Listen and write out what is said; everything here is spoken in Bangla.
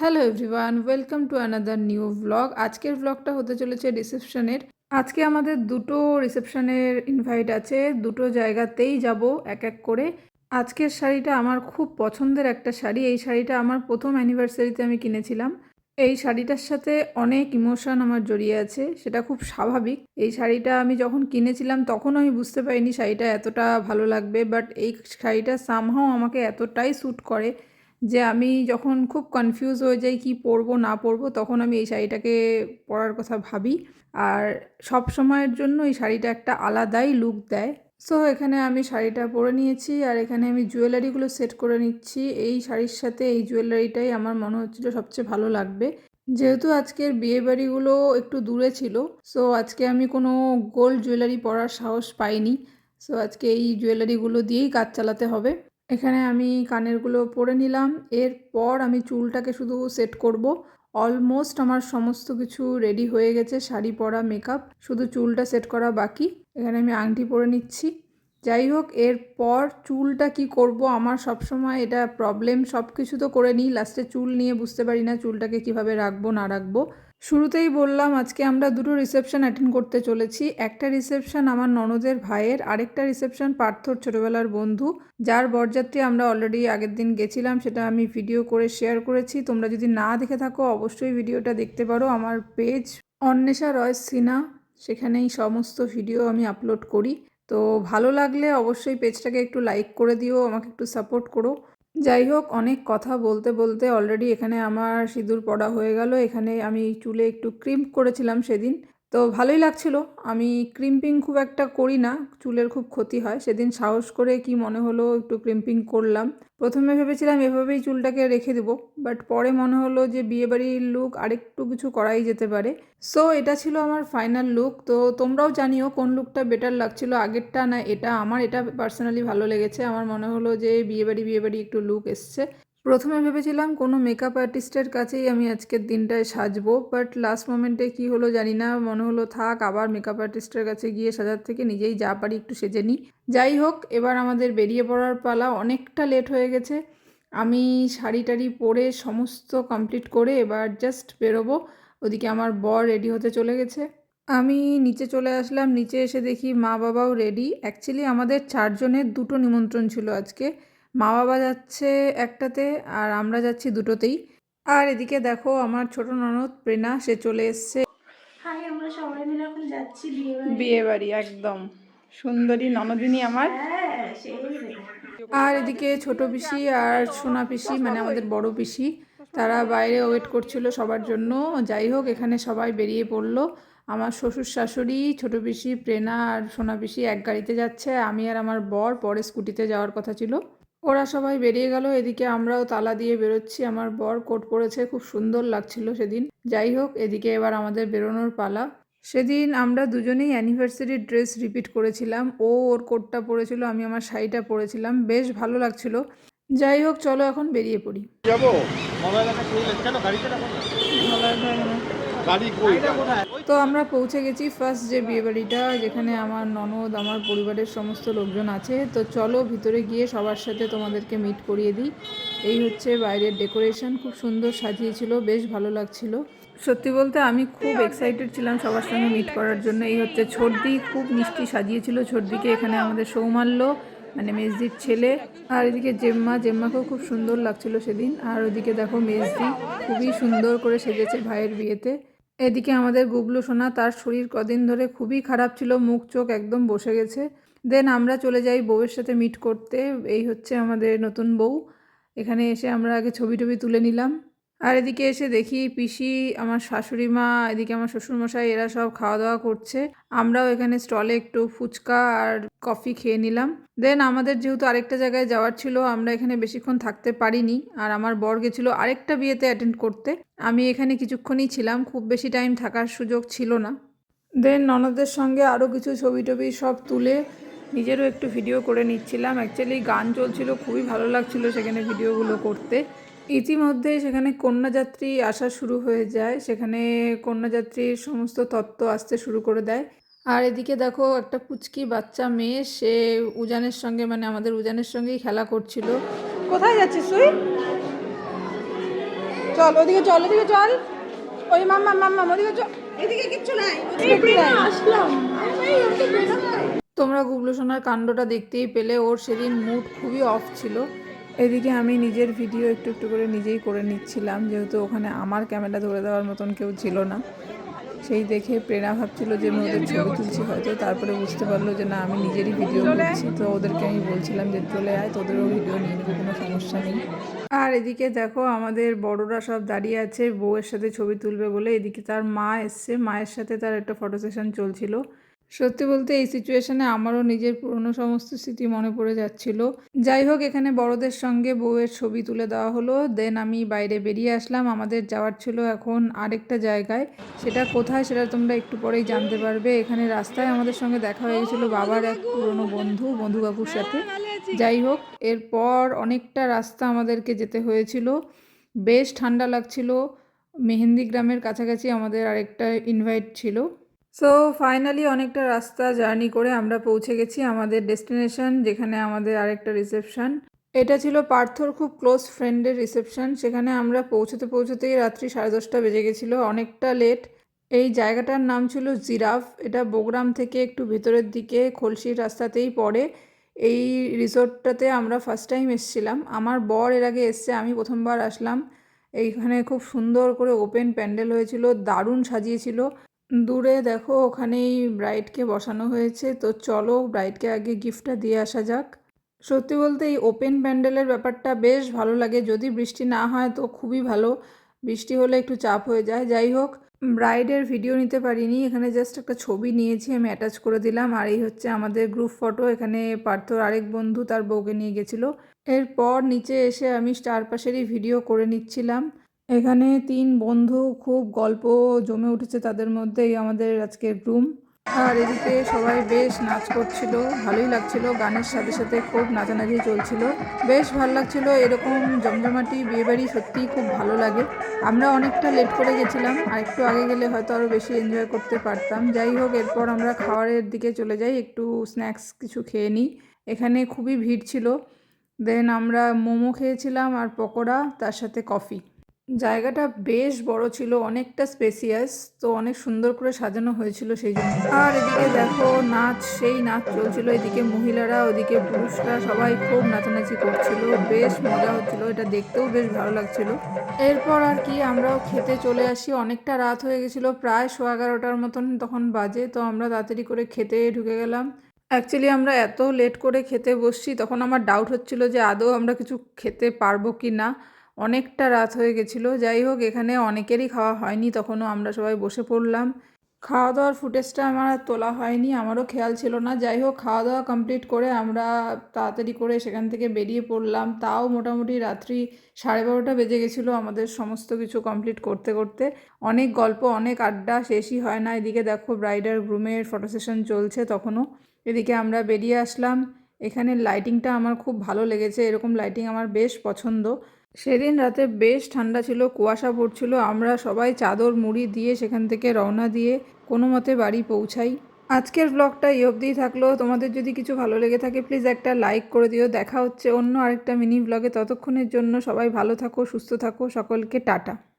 Hello everyone, welcome to another new blog. আজকের ব্লগটা হতে চলেছে রিসেপশনের। আজকে আমাদের দুটো রিসেপশনের ইনভাইট আছে, দুটো জায়গাতেই যাব এক এক করে। আজকের শাড়িটা আমার খুব পছন্দের একটা শাড়ি। এই শাড়িটা আমার প্রথম অ্যানিভার্সারিতে আমি কিনেছিলাম। এই শাড়িটার সাথে অনেক ইমোশন আমার জড়িয়ে আছে, সেটা খুব স্বাভাবিক। এই শাড়িটা আমি যখন কিনেছিলাম, তখন আমি বুঝতে পারিনি শাড়িটা এতটা ভালো লাগবে, বাট এই শাড়িটা সামহাও আমাকে এতটাই স্যুট করে। যে আমি যখন খুব কনফিউজ হয়ে যাই কি পরবো না পরবো তখন আমি এই শাড়িটাকে পরার কথা ভাবি। আর সব সময়ের জন্য এই শাড়িটা একটা আলাদাই লুক দেয়। সো এখানে আমি শাড়িটা পরে নিয়েছি আর এখানে আমি জুয়েলারিগুলো সেট করে নিচ্ছি। এই শাড়ির সাথে এই জুয়েলারিটাই আমার মনে হচ্ছিল সবচেয়ে ভালো লাগবে। যেহেতু আজকের বিয়েবাড়িগুলো একটু দূরে ছিল সো আজকে আমি কোনো গোল্ড জুয়েলারি পরার সাহস পাইনি। সো আজকে এই জুয়েলারিগুলো দিয়েই কাজ চালাতে হবে। এখানে আমি কানেরগুলো পরে নিলাম। এরপর আমি চুলটাকে শুধু সেট করব। অলমোস্ট আমার সমস্ত কিছু রেডি হয়ে গেছে, শাড়ি পরা মেকআপ শুধু চুলটা সেট করা বাকি। এখানে আমি আংটি পরে নিচ্ছি। যাই হোক, এরপর চুলটা কি করব? আমার সবসময় এটা প্রবলেম সব কিছু তো করে নিই। লাস্টে চুল নিয়ে বুঝতে পারি না চুলটাকে কীভাবে রাখব, না রাখব। শুরুতেই বললাম, আজকে আমরা দুটো রিসেপশন অ্যাটেন্ড করতে চলেছি। একটা রিসেপশন আমার ননদের ভাইয়ের, আরেকটা রিসেপশন পার্থর ছোটোবেলার বন্ধু। যার বরযাত্রী আমরা অলরেডি আগের দিন গেছিলাম, সেটা আমি ভিডিও করে শেয়ার করেছি। তোমরা যদি না দেখে থাকো, অবশ্যই ভিডিওটা দেখতে পারো। আমার পেজ অন্বেষা রয় সিনা সেখানেই সমস্ত ভিডিও আমি আপলোড করি। তো ভালো লাগলে অবশ্যই পেজটাকে একটু লাইক করে দিও, আমাকে একটু সাপোর্ট করো। যাই হোক, অনেক কথা বলতে বলতে অলরেডি এখানে আমার সিঁদুর পড়া হয়ে গেল। এখানে আমি চুলে একটু ক্রিম করেছিলাম সেদিন। তো ভালোই লাগছিল। আমি ক্রিম্পিং খুব একটা করি না, চুলের খুব ক্ষতি হয়। সেদিন সাহস করে কি মনে হলো একটু ক্রিম্পিং করলাম। প্রথমে ভেবেছিলাম এভাবেই চুলটাকে রেখে দেবো বাট পরে মনে হলো যে বিয়েবাড়ির লুক আরেকটু কিছু করাই যেতে পারে। সো এটা ছিল আমার ফাইনাল লুক তো তোমরাও জানিও কোন লুকটা বেটার লাগছিল, আগেরটা না এটা? আমার এটা পার্সোনালি ভালো লেগেছে। আমার মনে হলো যে বিয়েবাড়ি বিয়েবাড়ি একটু লুক এসছে। প্রথমে ভেবেছিলাম কোনো মেকআপ আর্টিস্টের কাছেই আমি আজকের দিনটায় সাজবো বাট লাস্ট মোমেন্টে কি হলো জানি না, মনে হলো থাক, আবার মেকআপ আর্টিস্টের কাছে গিয়ে সাজার থেকে নিজেই যা পারি একটু সেজে নিই। যাই হোক, এবার আমাদের বেরিয়ে পড়ার পালা অনেকটা লেট হয়ে গেছে। আমি শাড়ি টাড়ি পরে সমস্ত কমপ্লিট করে এবার জাস্ট বেরোবো। ওদিকে আমার বর রেডি হতে চলে গেছে। আমি নিচে চলে আসলাম, নিচে এসে দেখি মা বাবাও রেডি অ্যাকচুয়ালি আমাদের চারজনের দুটো নিমন্ত্রণ ছিল আজকে। মা বাবা যাচ্ছে একটাতে আর আমরা যাচ্ছি দুটোতেই। আর এদিকে দেখো আমার ছোট ননদ প্রেরণা সে চলে এসছে। হাই আমরা সবাই মিলে এখন যাচ্ছি বিয়ে বাড়ি বিয়ে বাড়ি একদম। সুন্দরী ননদিনী আমার। হ্যাঁ আর এদিকে ছোট পিসি আর সোনা পিসি মানে আমাদের বড় পিসি তারা বাইরে ওয়েট করছিল সবার জন্য। যাই হোক এখানে সবাই বেরিয়ে পড়ল। আমার শ্বশুর শাশুড়ি ছোট পিসি প্রেরণা আর সোনা পিসি এক গাড়িতে যাচ্ছে। আমি আর আমার বর পরে স্কুটিতে যাওয়ার কথা ছিল। ওরা সবাই বেরিয়ে গেল এদিকে আমরাও তালা দিয়ে বেরোচ্ছি। আমার বর কোট পরেছে খুব সুন্দর লাগছিল সেদিন। যাই হোক এদিকে এবার আমাদের বেরোনোর পালা। সেদিন আমরা দুজনেই অ্যানিভার্সারি ড্রেস রিপিট করেছিলাম। ও ওর কোটটা পরেছিল আমি আমার শাড়িটা পরেছিলাম। বেশ ভালো লাগছিল। যাই হোক চলো এখন বেরিয়ে পড়ি। যাব? মোবাইল তো আমরা পৌঁছে গেছি ফার্স্ট যে বিয়েবাড়িটা, যেখানে আমার ননদ, আমার পরিবারের সমস্ত লোকজন আছে। তো চলো ভিতরে গিয়ে সবার সাথে তোমাদেরকে মিট করিয়ে দিই। এই হচ্ছে বাইরের ডেকোরেশন খুব সুন্দর সাজিয়েছিল, বেশ ভালো লাগছিল। সত্যি বলতে আমি খুব এক্সাইটেড ছিলাম সবার সঙ্গে মিট করার জন্য। এই হচ্ছে ছর্দি খুব মিষ্টি সাজিয়েছিল ছর্দিকে এখানে আমাদের সৌমাল্য মানে মেজদির ছেলে। আর এদিকে জেম্মা, জেম্মাকেও খুব সুন্দর লাগছিল সেদিন। আর ওদিকে দেখো মেজদি, খুবই সুন্দর করে সেজেছে ভাইয়ের বিয়েতে। এদিকে আমাদের গুগলু সোনা, তার শরীর কদিন ধরে খুবই খারাপ ছিল, মুখ চোখ একদম বসে গেছে। দেন আমরা চলে যাই বউয়ের সাথে মিট করতে, এই হচ্ছে আমাদের নতুন বউ। এখানে এসে আমরা আগে ছবি টবি তুলে নিলাম। আর এদিকে এসে দেখি পিসি, আমার শাশুড়ি মা, এদিকে আমার শ্বশুরমশাই, এরা সব খাওয়া দাওয়া করছে। আমরাও এখানে স্টলে একটু ফুচকা আর কফি খেয়ে নিলাম। দেন আমাদের যেহেতু আরেকটা জায়গায় যাওয়ার ছিল, আমরা এখানে বেশিক্ষণ থাকতে পারিনি। আর আমার বর গেছিল আরেকটা বিয়েতে অ্যাটেন্ড করতে। আমি এখানে কিছুক্ষণই ছিলাম, খুব বেশি টাইম থাকার সুযোগ ছিল না। দেন ননদের সঙ্গে আরও কিছু ছবি টবি সব তুলে নিজেরও একটু ভিডিও করে নিচ্ছিলাম। অ্যাকচুয়ালি গান চলছিল, খুবই ভালো লাগছিল সেখানে ভিডিওগুলো করতে। ইতিমধ্যে সেখানে কন্যাযাত্রী আসা শুরু হয়ে যায়। সেখানে কন্যাযাত্রীর সমস্ত তত্ত্ব আসতে শুরু করে দেয়। আর এদিকে দেখো একটা পুচকি বাচ্চা মেয়ে সে উজানের সঙ্গে মানে আমাদের উজানের সঙ্গেই খেলা করছিল। কোথায় যাচ্ছিস তুই? চল ওদিকে চল ওদিকে চল। ওই মাম্মা মাম্মা ওদিকে চল এদিকে কিচ্ছু নাই তোমরা গুবলু সোনার কাণ্ডটা দেখতেই পেলে ওর সেদিন মুড খুবই অফ ছিল। এদিকে আমি নিজের ভিডিও একটু একটু করে নিজেই করে নিচ্ছিলাম, যেহেতু ওখানে আমার ক্যামেরা ধরে দেওয়ার মতন কেউ ছিল না। সেই দেখে প্রেরণা ভাবছিল যে আমি ওদের ছবি তুলছি হয়তো, তারপরে বুঝতে পারল যে না, আমি নিজেরই ভিডিও করছি। তো ওদেরকে আমি বলছিলাম যে, চলে আয়, তোদেরও ভিডিও নিয়ে নেব, কোনো সমস্যা নেই। আর এদিকে দেখো, আমাদের বড়রা সব দাঁড়িয়ে আছে, বউয়ের সাথে ছবি তুলবে বলে। এদিকে তার মা এসছে, মায়ের সাথে তার একটা ফটো সেশন চলছিল। সত্যি বলতে এই সিচুয়েশনে আমারও নিজের পুরনো সমস্ত স্মৃতি মনে পড়ে যাচ্ছিল। যাই হোক, এখানে বড়দের সঙ্গে বউয়ের ছবি তুলে দেওয়া হলো। দেন আমি বাইরে বেরিয়ে আসলাম। আমাদের যাওয়ার ছিল এখন আরেকটা জায়গায়। সেটা কোথায় সেটা তোমরা একটু পরেই জানতে পারবে। এখানে রাস্তায় আমাদের সঙ্গে দেখা হয়ে গেছিল বাবার এক পুরনো বন্ধু বন্ধু বাবুর সাথে। যাই হোক, এরপর অনেকটা রাস্তা আমাদেরকে যেতে হয়েছিল। বেশ ঠান্ডা লাগছিল। মেহেন্দি গ্রামের কাছাকাছি আমাদের আরেকটা ইনভাইট ছিল। সো ফাইনালি অনেকটা রাস্তা জার্নি করে আমরা পৌঁছে গেছি আমাদের ডেস্টিনেশন, যেখানে আমাদের আরেকটা রিসেপশন। এটা ছিল পার্থর খুব ক্লোজ ফ্রেন্ডের রিসেপশন, সেখানে আমরা পৌঁছতে পৌঁছতেই রাত্রি সাড়ে দশটা বেজে গেছিল, অনেকটা লেট। এই জায়গাটার নাম ছিল জিরাফ, এটা বগুড়াম থেকে একটু ভেতরের দিকে খলসির রাস্তাতেই পড়ে। এই রিসোর্টটাতে আমরা ফার্স্ট টাইম এসেছিলাম। আমার বর এর আগে এসছে, আমি প্রথমবার আসলাম। এইখানে খুব সুন্দর করে ওপেন প্যান্ডেল হয়েছিল, দারুণ সাজিয়েছিল। দূরে দেখো ওখানেই ব্রাইডকে বসানো হয়েছে। তো চলো ব্রাইডকে আগে গিফটটা দিয়ে আসা যাক। সত্যি বলতে এই ওপেন প্যান্ডেলের ব্যাপারটা বেশ ভালো লাগে। যদি বৃষ্টি না হয় তো খুবই ভালো। বৃষ্টি হলে একটু চাপ হয়ে যায়। যাই হোক ব্রাইডের ভিডিও নিতে পারিনি। এখানে জাস্ট একটা ছবি নিয়েছি, আমি অ্যাটাচ করে দিলাম। আর এই হচ্ছে আমাদের গ্রুপ ফটো এখানে পার্থর আরেক বন্ধু তার বউকে নিয়ে গেছিল। এরপর নিচে এসে আমি চারপাশেরই ভিডিও করে নিচ্ছিলাম। এখানে তিন বন্ধু খুব গল্প জমে উঠেছে তাদের মধ্যেই আমাদের আজকের গ্রুম আর এদিকে সবাই বেশ নাচ করছিল, ভালোই লাগছিল। গানের সাথে সাথে খুব নাচানাচি চলছিল। বেশ ভালো লাগছিল, এরকম জমজমাটি বিয়েবাড়ি সত্যিই খুব ভালো লাগে। আমরা অনেকটা লেট করে গেছিলাম, আর একটু আগে গেলে হয়তো আরও বেশি এনজয় করতে পারতাম। যাই হোক, এরপর আমরা খাবারের দিকে চলে যাই, একটু স্ন্যাক্স কিছু খেয়ে নিই। এখানে খুবই ভিড় ছিল। দেন আমরা মোমো খেয়েছিলাম আর পকোড়া, তার সাথে কফি জায়গাটা বেশ বড় ছিল, অনেকটা স্পেসিয়াস তো অনেক সুন্দর করে সাজানো হয়েছিল সেই জন্য। আর এদিকে দেখো নাচ, সেই নাচ চলছিল। এদিকে মহিলারা, ওদিকে পুরুষরা, সবাই খুব নাচানাচি করছিল। বেশ মজা হচ্ছিল, এটা দেখতেও বেশ ভালো লাগছিল। এরপর আর কি, আমরাও খেতে চলে আসি। অনেকটা রাত হয়ে গেছিল, প্রায় শো এগারোটার মতন তখন বাজে, তো আমরা তাড়াতাড়ি করে খেতে ঢুকে গেলাম। অ্যাকচুয়ালি আমরা এত লেট করে খেতে বসছি, তখন আমার ডাউট হচ্ছিল যে আদৌ আমরা কিছু খেতে পারব কি না অনেকটা রাত হয়ে গেছিল। যাই হোক, এখানে অনেকেরই খাওয়া হয়নি, তখনও আমরা সবাই বসে পড়লাম। খাওয়া দাওয়ার ফুটেজটা আমার আর তোলা হয়নি, আমারও খেয়াল ছিল না। যাই হোক খাওয়া দাওয়া কমপ্লিট করে আমরা তাড়াতাড়ি করে সেখান থেকে বেরিয়ে পড়লাম। তাও মোটামুটি রাত্রি সাড়ে বারোটা বেজে গেছিল আমাদের সমস্ত কিছু কমপ্লিট করতে করতে। অনেক গল্প, অনেক আড্ডা শেষই হয় না। এদিকে দেখো ব্রাইডার গ্রুমের ফটো সেশন চলছে তখনও। এদিকে আমরা বেরিয়ে আসলাম। এখানে লাইটিংটা আমার খুব ভালো লেগেছে, এরকম লাইটিং আমার বেশ পছন্দ। সেদিন রাতে বেশ ঠান্ডা ছিল, কুয়াশা পড়ছিল। আমরা সবাই চাদর মুড়ি দিয়ে সেখান থেকে রওনা দিয়ে কোনো মতে বাড়ি পৌঁছাই। আজকের ব্লগটা এই অবধিই থাকল। তোমাদের যদি কিছু ভালো লেগে থাকে প্লিজ একটা লাইক করে দিও। দেখা হচ্ছে অন্য আরেকটা মিনি ব্লগে ততক্ষণের জন্য সবাই ভালো থাকো, সুস্থ থাকো। সকলকে টাটা।